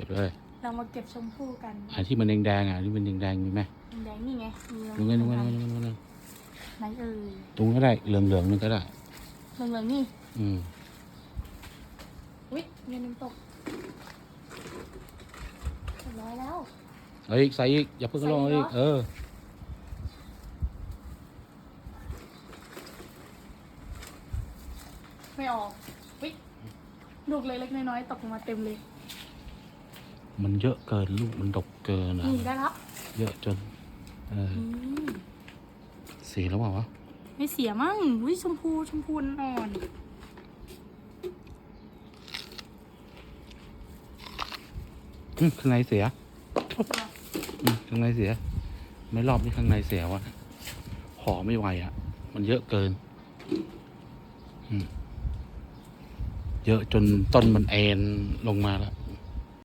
ก็บเลย เรามาเก็บชมพู่กันอันที่มันแดงๆอะอันที่มันแดงๆมีไหมแดงนี่ไงมีดูลงั้นงดูงั้นมาดูงั้นดูงั้นไหนเอ่ยตรงก็ได้เหลืองๆนึงก็ได้เหลืองๆนี่อืมอุ้ยเงินน้ำตกเรียบร้อยแล้วเอาอีกใส่อีกอย่าเพิ่งลงใส่อีอีกกเหรอเออไม่ออกวิลูกเล็กๆน้อยๆตกลงมาเต็มเลย มันเยอะเกินลูกมันดกเกินอะนี่ได้แล้วเยอะจนเอออืมสีแล้วเปล่าวะไม่เสียมั้งวิชมพูชมพูอ่อนอืมข้างในเสียอืมข้างในเสีย ไม่รอบนี้ข้างในเสียวะห่อไม่ไหวอะมันเยอะเกินอืมเยอะจนต้นมันเอ็นลงมาแล้ว